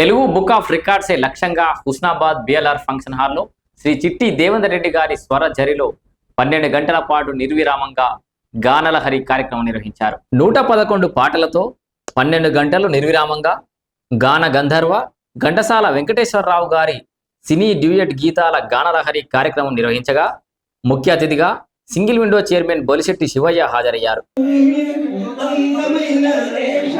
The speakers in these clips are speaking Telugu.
తెలుగు బుక్ ఆఫ్ రికార్డ్సే లక్ష్యంగా హుస్నాబాద్ బిఎల్ఆర్ ఫంక్షన్ హాల్లో శ్రీ చిట్టి దేవేందర్ రెడ్డి గారి స్వర జరిలో పన్నెండు గంటల పాటు నిర్విరామంగా గానలహరి కార్యక్రమం నిర్వహించారు. నూట పదకొండు పాటలతో పన్నెండు గంటలు నిర్విరామంగా గాన గంధర్వ ఘంటసాల వెంకటేశ్వరరావు గారి సినీ డ్యూయట్ గీతాల గానలహరి కార్యక్రమం నిర్వహించగా ముఖ్య అతిథిగా single window chairman Bolisetti Sivaiah హాజరయ్యారు.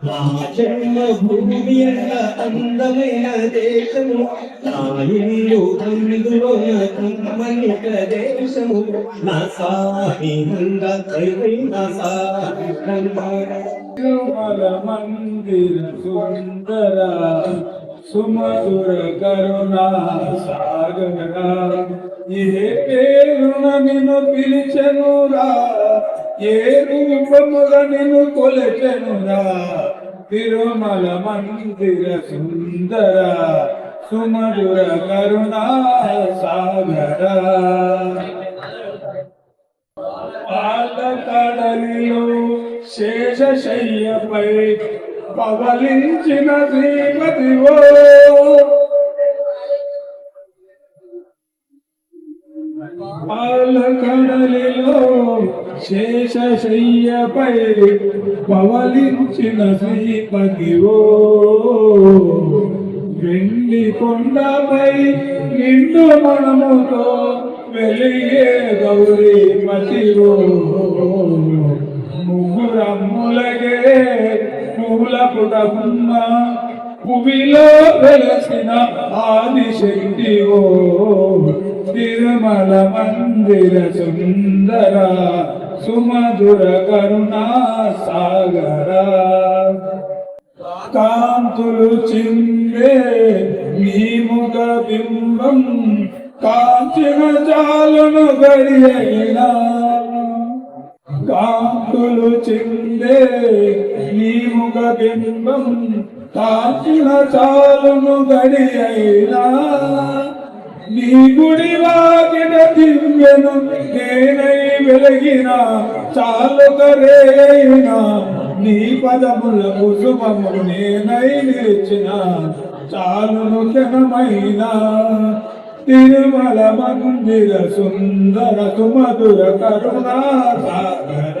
జన్మ భూమి అన్న అందమైన దేశము. నా ఇల్లు అందులో కమ్మని ప్రదేశము నసా ఈ గంగా నసా గంగా తిరుమల మందిర సుందర సుమధుర కరుణా సాగర ఏ పేరున నిన్ను పిలిచెనురా ఏ రూపముగ నిన్ను కొలచెనురా. తిరుమల మందిర సుందర సుమధుర కరుణా సాగర. పాలకడలిలో శేషశయ్యపై పవలించిన శ్రీమతివో ఓ శేషశయ్యపై పవలించిన శ్రీపతివో. వెండి కొండపై నిండు మనముతో వెలిగే గౌరీ మతివో ముగ్గురమ్ములగే పూల పుటమ్మ పువిలో వెలసిన ఆదిశక్తివో తిరుమల మందిర సుందర సుమధుర కరుణా సాగర కాంతులు చిందే మీ ముఖ బింబం కాంచిన చాలును గడియైనా కాంతులు చిందే మీ ముఖ బింబం కాంచిన చాలును గడియైనా నీ గుడి వాకిన దివ్యను నేనై వెలిగిన చాలు కరేనా నీ పదముల కుసుమము నేనై నిలిచిన చాలును జనమైన తిరుమల మందిర సుందర సుమధుర కరుణా సాగర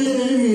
Amen.